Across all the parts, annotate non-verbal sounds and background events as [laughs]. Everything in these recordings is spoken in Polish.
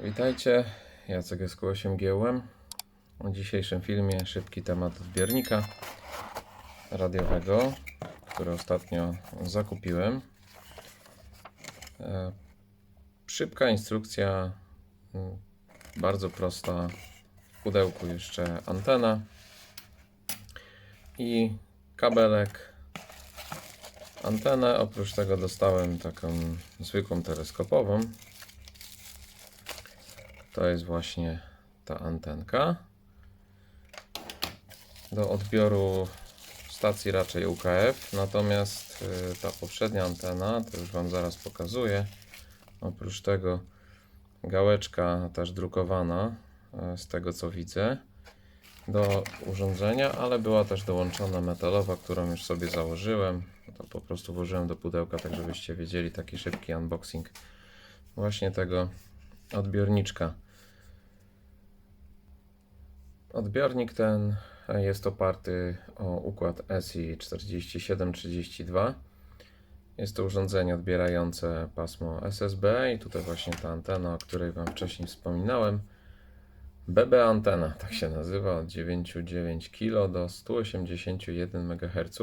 Witajcie, Jacek SQ8 Giełem. W dzisiejszym filmie szybki temat odbiornika radiowego, który ostatnio zakupiłem. E, Szybka instrukcja, bardzo prosta. W pudełku jeszcze antena i kabelek. Antenę, oprócz tego dostałem taką zwykłą teleskopową. To jest właśnie ta antenka. Do odbioru stacji raczej UKF, natomiast y, ta poprzednia antena, to już Wam zaraz pokazuję. Oprócz tego gałeczka też drukowana, y, z tego co widzę, do urządzenia, ale była też dołączona metalowa, którą już sobie założyłem. To po prostu włożyłem do pudełka, tak żebyście wiedzieli, taki szybki unboxing właśnie tego odbiorniczka. Odbiornik ten jest oparty o układ SI 4732. Jest to urządzenie odbierające pasmo SSB i tutaj właśnie ta antena, o której Wam wcześniej wspominałem. BB antena, [laughs] tak się nazywa, od 9,9 kg do 181 MHz.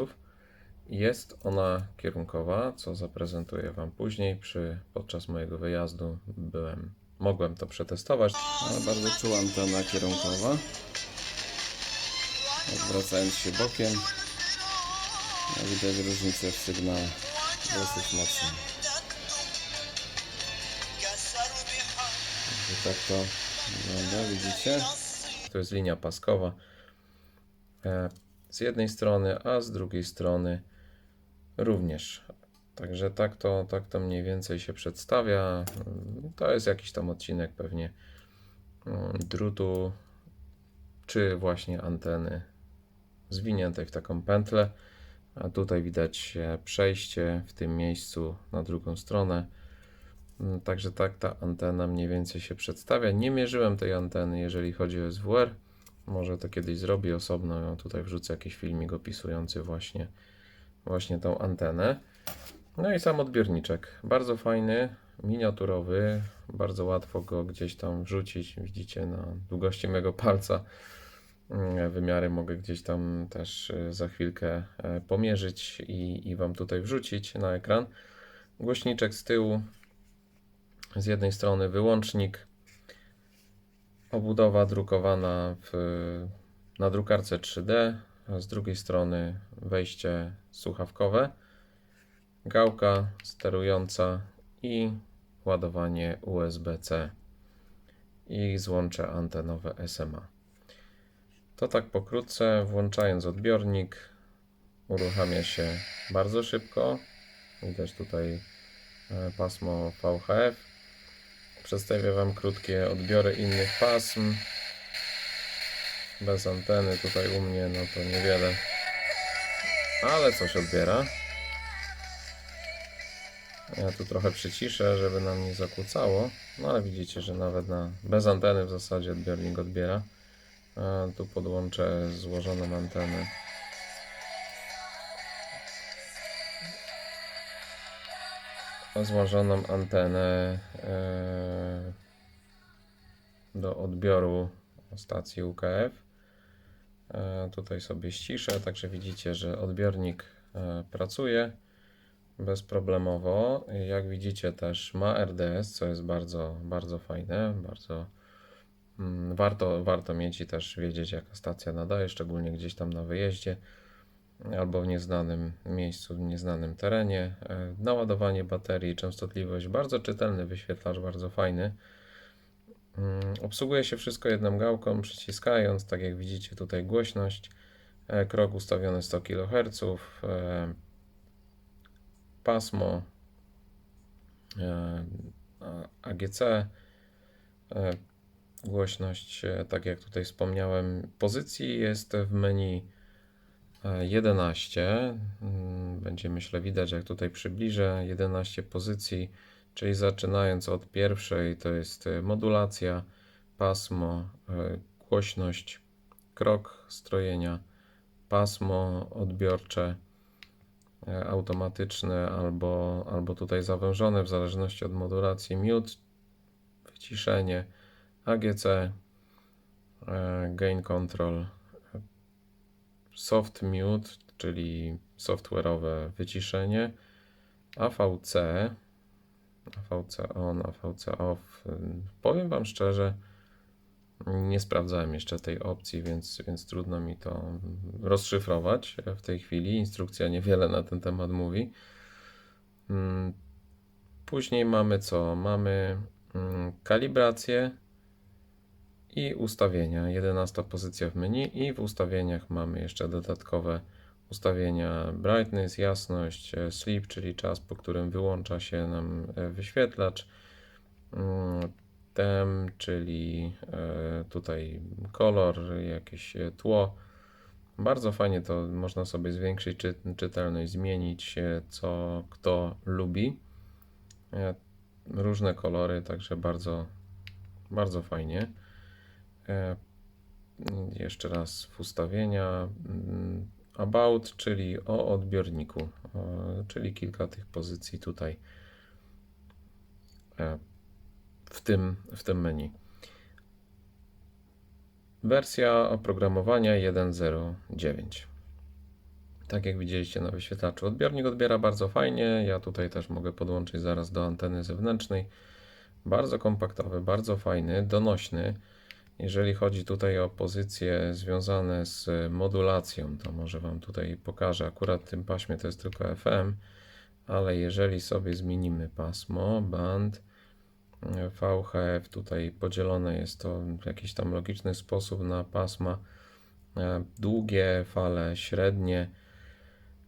Jest ona kierunkowa, co zaprezentuję Wam później. Przy, podczas mojego wyjazdu byłem, mogłem to przetestować, ale bardzo czuła antena kierunkowa. Odwracając się bokiem, no widać różnicę w sygnale dosyć mocno. Także tak to wygląda, widzicie? To jest linia paskowa e, z jednej strony, a z drugiej strony również. Także tak to, tak to mniej więcej się przedstawia. To jest jakiś tam odcinek pewnie mm, drutu, czy właśnie anteny zwiniętej w taką pętlę. A tutaj widać przejście w tym miejscu na drugą stronę. Mm, Także tak ta antena mniej więcej się przedstawia. Nie mierzyłem tej anteny, jeżeli chodzi o SWR. Może to kiedyś zrobię osobno. Ja tutaj wrzucę jakiś filmik opisujący właśnie, właśnie tą antenę. No i sam odbiorniczek. Bardzo fajny, miniaturowy. Bardzo łatwo go gdzieś tam wrzucić. Widzicie na długości mego palca. Mm, Wymiary mogę gdzieś tam też y, za chwilkę e, pomierzyć i, i Wam tutaj wrzucić na ekran. Głośniczek z tyłu. Z jednej strony wyłącznik, obudowa drukowana w, na drukarce 3D, a z drugiej strony wejście słuchawkowe, gałka sterująca i ładowanie USB-C i złącze antenowe SMA. To tak pokrótce, włączając odbiornik, uruchamia się bardzo szybko. Widać tutaj e, pasmo VHF. Przedstawię Wam krótkie odbiory innych pasm. Bez anteny tutaj u mnie, no to niewiele. Ale coś odbiera. Ja tu trochę przyciszę, żeby nam nie zakłócało. No ale widzicie, że nawet na bez anteny w zasadzie odbiornik odbiera. A tu podłączę złożoną antenę. Złożoną antenę e, do odbioru stacji UKF. E, Tutaj sobie ściszę, także widzicie, że odbiornik e, pracuje bezproblemowo. Jak widzicie też ma RDS, co jest bardzo, bardzo fajne, bardzo Mm, Warto, warto mieć i też wiedzieć, jaka stacja nadaje, szczególnie gdzieś tam na wyjeździe albo w nieznanym miejscu, w nieznanym terenie. E, Naładowanie baterii, częstotliwość, bardzo czytelny wyświetlacz, bardzo fajny. Mm, Obsługuje się wszystko jedną gałką, przyciskając, tak jak widzicie tutaj głośność, e, krok ustawiony 100 kHz, pasmo e, AGC, e, głośność, e, tak jak tutaj wspomniałem, pozycji jest w menu e, 11. Mm, Będzie myślę widać, jak tutaj przybliżę 11 pozycji, czyli zaczynając od pierwszej to jest modulacja, pasmo, głośność, krok strojenia, pasmo odbiorcze, e, automatyczne albo, albo tutaj zawężone w zależności od modulacji, mute, ciszenie, AGC, e, gain control, soft mute, czyli software'owe wyciszenie, AVC, AVC on, AVC off. Powiem Wam szczerze, nie sprawdzałem jeszcze tej opcji, więc, więc trudno mi to rozszyfrować w tej chwili. Instrukcja niewiele na ten temat mówi. Mm, Później mamy co? Mamy mm, kalibrację i ustawienia. 11 pozycja w menu i w ustawieniach mamy jeszcze dodatkowe ustawienia brightness, jasność, e, sleep, czyli czas, po którym wyłącza się nam e, wyświetlacz. Tem, czyli e, tutaj kolor, jakieś e, tło. Bardzo fajnie to można sobie zwiększyć czy, czytelność, zmienić co kto lubi. E, Różne kolory, także bardzo, bardzo fajnie. Jeszcze raz w ustawienia. mm, About, czyli o odbiorniku, czyli kilka tych pozycji tutaj w tym, w tym menu. Wersja oprogramowania 1.0.9. Tak jak widzieliście na wyświetlaczu, odbiornik odbiera bardzo fajnie. Ja tutaj też mogę podłączyć zaraz do anteny zewnętrznej. Bardzo kompaktowy, bardzo fajny, donośny. Jeżeli chodzi tutaj o pozycje związane z modulacją, to może Wam tutaj pokażę. Akurat w tym paśmie to jest tylko FM, ale jeżeli sobie zmienimy pasmo, band, VHF, tutaj podzielone. Jest to w jakiś tam logiczny sposób na pasma. E, długie, fale średnie,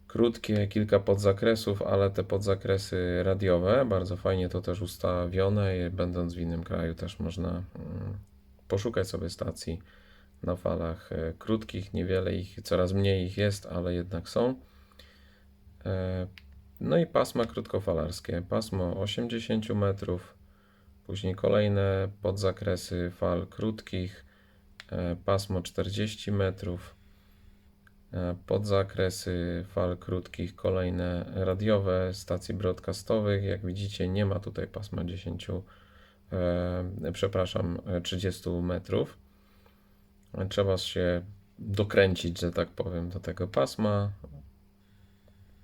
krótkie, kilka podzakresów, ale te podzakresy radiowe, bardzo fajnie to też ustawione. Będąc w innym kraju też można mm, poszukać sobie stacji na falach. E, krótkich, niewiele ich, coraz mniej ich jest, ale jednak są. E, No i pasma krótkofalarskie, pasmo 80 metrów, później kolejne podzakresy fal krótkich, e, pasmo 40 metrów, e, podzakresy fal krótkich, kolejne radiowe stacji broadcastowych. Jak widzicie, nie ma tutaj pasma 10, e, przepraszam, e, 30 metrów. Trzeba się dokręcić, że tak powiem, do tego pasma.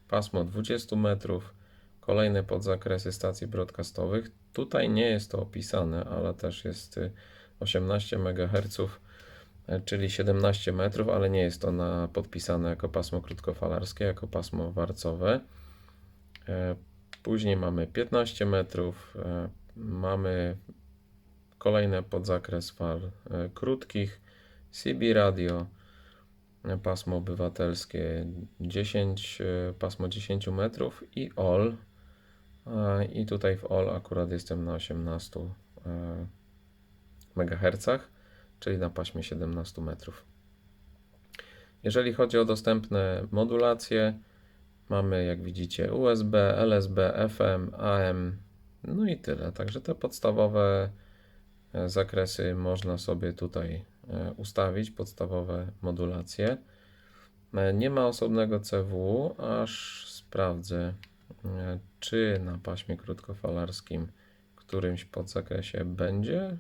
Pasmo 20 metrów, kolejne podzakresy stacji broadcastowych. Tutaj nie jest to opisane, ale też jest y, 18 MHz, e, czyli 17 metrów, ale nie jest to na, podpisane jako pasmo krótkofalarskie, jako pasmo warcowe. E, Później mamy 15 metrów, mamy kolejny podzakres fal krótkich, CB radio, pasmo obywatelskie 10, e, pasmo 10 metrów i all. I tutaj w all akurat jestem na 18 e, MHz, czyli na paśmie 17 metrów. Jeżeli chodzi o dostępne modulacje, mamy jak widzicie USB, LSB, FM, AM, no i tyle. Także te podstawowe e, zakresy można sobie tutaj e, ustawić, podstawowe modulacje. Nie ma osobnego CW, aż sprawdzę, czy na paśmie krótkofalarskim którymś podzakresie będzie,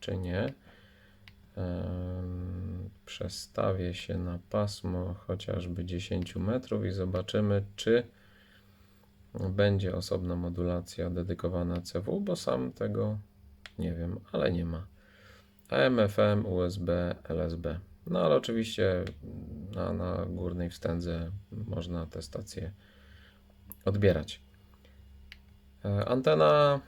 czy nie. Przestawię się na pasmo chociażby 10 metrów i zobaczymy, czy będzie osobna modulacja dedykowana CW, bo sam tego nie wiem, ale nie ma. AM, FM, USB, LSB. No ale oczywiście na, na górnej wstędze można te stacje odbierać. E, Antena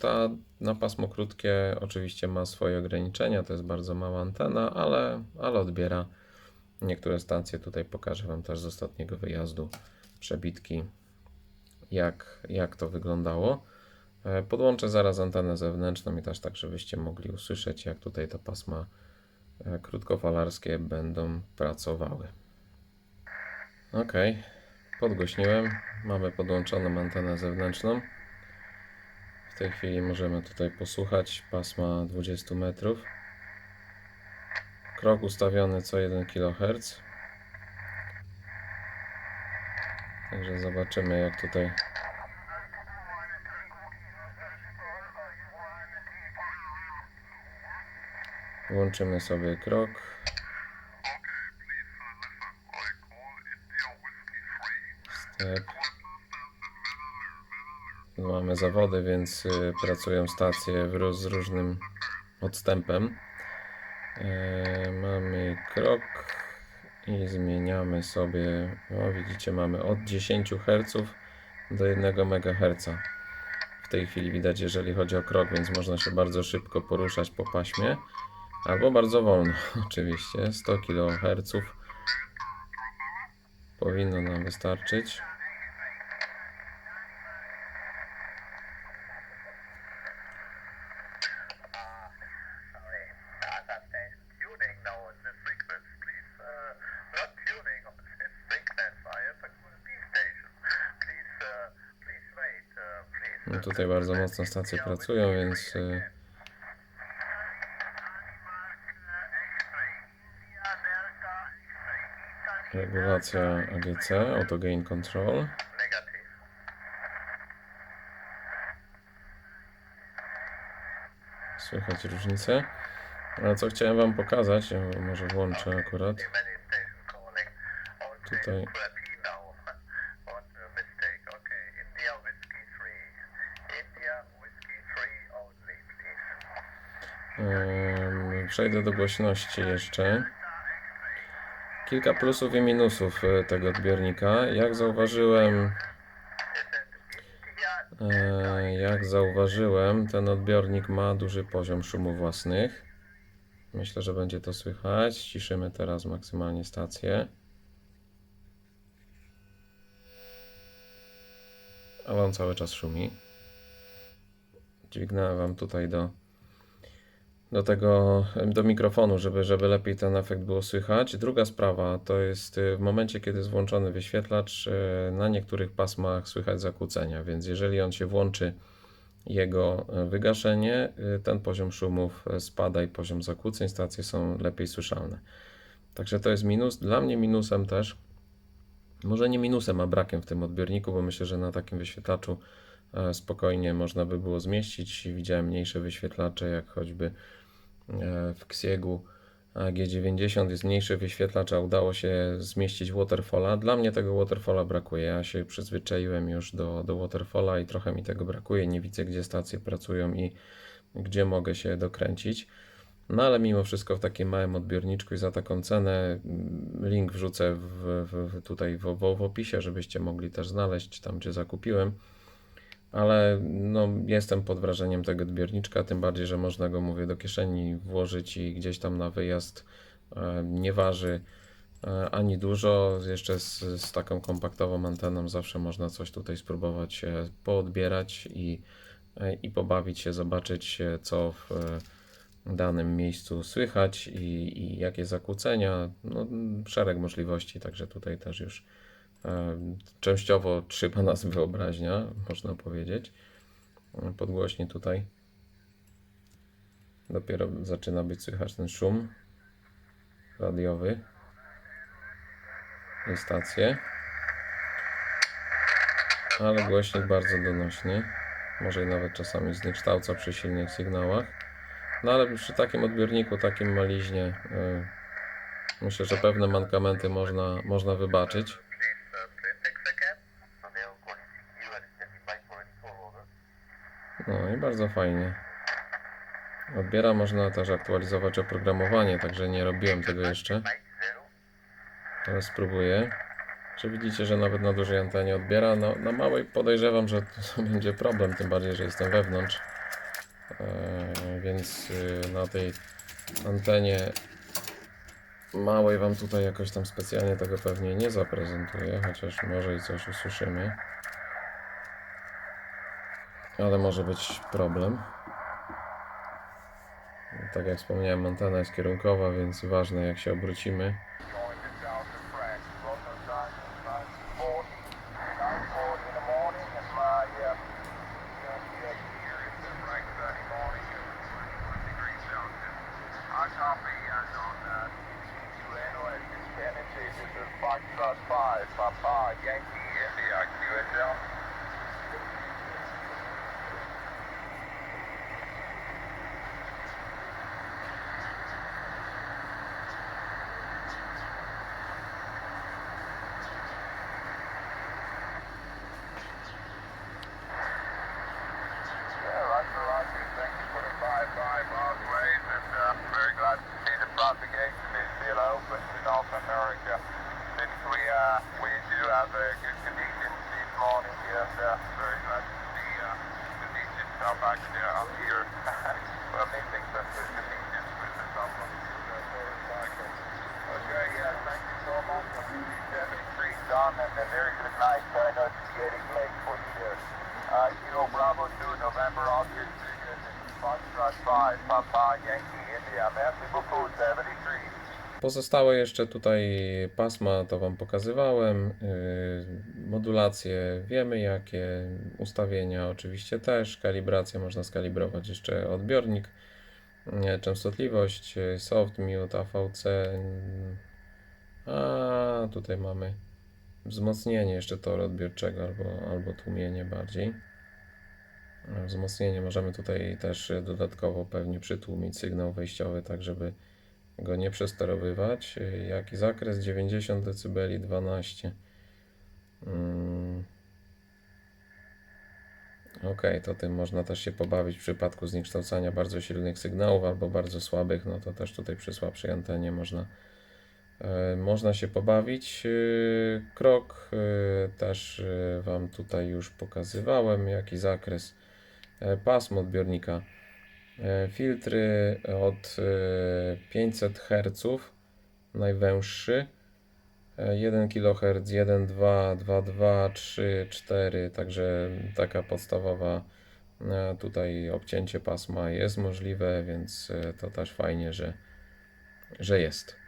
ta na pasmo krótkie oczywiście ma swoje ograniczenia, to jest bardzo mała antena, ale, ale odbiera niektóre stacje. Tutaj pokażę Wam też z ostatniego wyjazdu przebitki, jak, jak to wyglądało. E, Podłączę zaraz antenę zewnętrzną i też tak, żebyście mogli usłyszeć, jak tutaj te pasma e, krótkofalarskie będą pracowały. Ok, podgłośniłem. Mamy podłączoną antenę zewnętrzną. W tej chwili możemy tutaj posłuchać pasma 20 metrów. Krok ustawiony co 1 kHz. Także zobaczymy jak tutaj Włączymy sobie krok. Mamy zawody, więc y, pracują stacje z różnym odstępem. E, mamy krok i zmieniamy sobie, o widzicie, mamy od 10 Hz do 1 MHz. W tej chwili widać, jeżeli chodzi o krok, więc można się bardzo szybko poruszać po paśmie, albo bardzo wolno, [laughs] oczywiście. 100 kHz powinno nam wystarczyć. No tutaj bardzo mocno stacje pracują, więc regulacja AGC, Auto Gain Control. Słychać różnicę. Ale co chciałem Wam pokazać, może włączę akurat. Tutaj. station 13 now. What a mistake. Okay, India Whiskey 3. India Whiskey 3 only, please. Ym, Przejdę do głośności jeszcze. Kilka plusów i minusów y, tego odbiornika. Jak zauważyłem, e, jak zauważyłem, ten odbiornik ma duży poziom szumów własnych. Myślę, że będzie to słychać. Ciszymy teraz maksymalnie stację. Ale on cały czas szumi. Dźwignąłem Wam tutaj do, do tego, do mikrofonu, żeby, żeby lepiej ten efekt było słychać. Druga sprawa to jest y, w momencie, kiedy jest włączony wyświetlacz, y, na niektórych pasmach słychać zakłócenia, więc jeżeli on się włączy, jego y, wygaszenie, ten poziom szumów spada i poziom zakłóceń stacje są lepiej słyszalne. Także to jest minus. Dla mnie minusem też, może nie minusem, a brakiem w tym odbiorniku, bo myślę, że na takim wyświetlaczu e, spokojnie można by było zmieścić. Widziałem mniejsze wyświetlacze, jak choćby w Xiegu G90 jest mniejszy wyświetlacz, a udało się zmieścić waterfalla. Dla mnie tego waterfalla brakuje. Ja się przyzwyczaiłem już do, do waterfalla i trochę mi tego brakuje. Nie widzę, gdzie stacje pracują i gdzie mogę się dokręcić. No ale mimo wszystko w takim małym odbiorniczku i za taką cenę mm, link wrzucę w, w tutaj w, w, w opisie, żebyście mogli też znaleźć tam, gdzie zakupiłem. Ale no, jestem pod wrażeniem tego odbiorniczka, tym bardziej, że można go, mówię, do kieszeni włożyć i gdzieś tam na wyjazd e, nie waży e, ani dużo. Jeszcze z, z taką kompaktową anteną zawsze można coś tutaj spróbować poodbierać i, e, i pobawić się, zobaczyć co w danym miejscu słychać i, i jakie zakłócenia. No, szereg możliwości, także tutaj też już częściowo trzyma nas wyobraźnia, można powiedzieć. E, Podgłośnie tutaj dopiero zaczyna być słychać ten szum radiowy stację. Ale głośnik bardzo donośny. Może nawet czasami zniekształca przy silnych sygnałach. No ale przy takim odbiorniku, takim maliźnie, y, myślę, że pewne mankamenty można, można wybaczyć. No i bardzo fajnie. Odbiera, można też aktualizować oprogramowanie, także nie robiłem tego jeszcze. Teraz spróbuję. Czy widzicie, że nawet na dużej antenie odbiera? No, na małej podejrzewam, że to [laughs] będzie problem, tym bardziej, że jestem wewnątrz. Eee, więc y, na tej antenie małej Wam tutaj jakoś tam specjalnie tego pewnie nie zaprezentuję, chociaż może i coś usłyszymy. Ale może być problem. Tak jak wspomniałem, antena jest kierunkowa, więc ważne jak się obrócimy. Of Pozostałe jeszcze tutaj pasma to Wam pokazywałem. Yy, Modulacje wiemy jakie, ustawienia oczywiście też, kalibrację można skalibrować jeszcze odbiornik, nie, częstotliwość, yy, soft mute, AVC. A tutaj mamy wzmocnienie jeszcze toru odbiorczego albo, albo tłumienie bardziej. Wzmocnienie możemy tutaj też dodatkowo pewnie przytłumić sygnał wejściowy, tak żeby go nie przesterowywać. Y, Jaki zakres? 90 dB, 12. Mm. Ok, to tym można też się pobawić w przypadku zniekształcania bardzo silnych sygnałów albo bardzo słabych, no to też tutaj przy słabszej antenie można, e, można się pobawić. Y, Krok y, też Wam tutaj już pokazywałem, jaki zakres e, pasmo odbiornika. E, Filtry od e, 500 Hz, najwęższy. E, 1 kHz, 1, 2, 2, 2, 3, 4, także taka podstawowa e, tutaj obcięcie pasma jest możliwe, więc e, to też fajnie, że, że jest.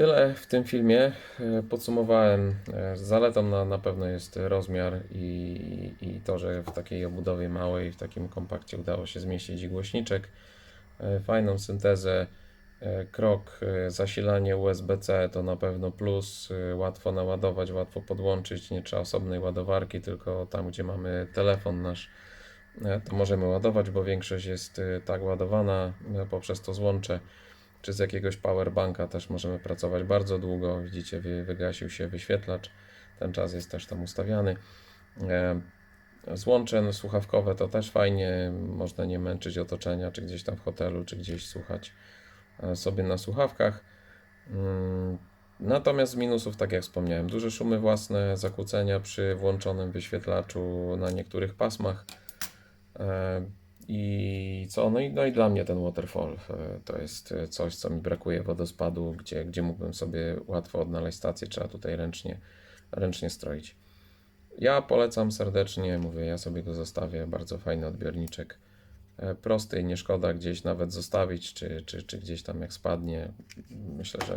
Tyle w tym filmie. E, Podsumowałem. e, Zaletą na, na pewno jest rozmiar i, i to, że w takiej obudowie małej, w takim kompakcie udało się zmieścić głośniczek. E, Fajną syntezę. Krok, zasilanie USB-C to na pewno plus. Łatwo naładować, łatwo podłączyć. Nie trzeba osobnej ładowarki, tylko tam, gdzie mamy telefon nasz, to możemy ładować, bo większość jest tak ładowana poprzez to złącze czy z jakiegoś powerbanka też możemy pracować bardzo długo. Widzicie, wy, wygasił się wyświetlacz. Ten czas jest też tam ustawiany. E, Złącze no, słuchawkowe to też fajnie. Można nie męczyć otoczenia, czy gdzieś tam w hotelu, czy gdzieś słuchać e, sobie na słuchawkach. Mm, Natomiast z minusów, tak jak wspomniałem, duże szumy własne, zakłócenia przy włączonym wyświetlaczu na niektórych pasmach. I co? No i, no i dla mnie ten waterfall e, to jest e, coś, co mi brakuje wodospadu, gdzie, gdzie mógłbym sobie łatwo odnaleźć stację, trzeba tutaj ręcznie, ręcznie stroić. Ja polecam serdecznie, mówię, ja sobie go zostawię, bardzo fajny odbiorniczek. E, Prosty, nie szkoda gdzieś nawet zostawić, czy, czy, czy gdzieś tam jak spadnie. Myślę, że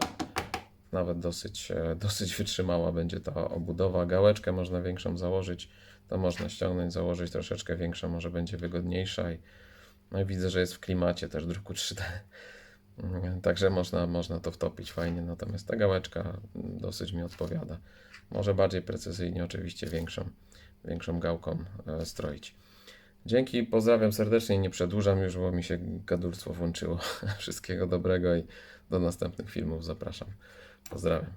nawet dosyć, e, dosyć wytrzymała będzie ta obudowa. Gałeczkę można większą założyć, to można ściągnąć, założyć troszeczkę większą, może będzie wygodniejsza. I, no i widzę, że jest w klimacie też druku 3D. Mm, Także można, można to wtopić fajnie, natomiast ta gałeczka dosyć mi odpowiada. Może bardziej precyzyjnie, oczywiście większą, większą gałką e, stroić. Dzięki, pozdrawiam serdecznie, nie przedłużam już, bo mi się gadulstwo włączyło. [laughs] Wszystkiego dobrego i do następnych filmów zapraszam. Pozdrawiam.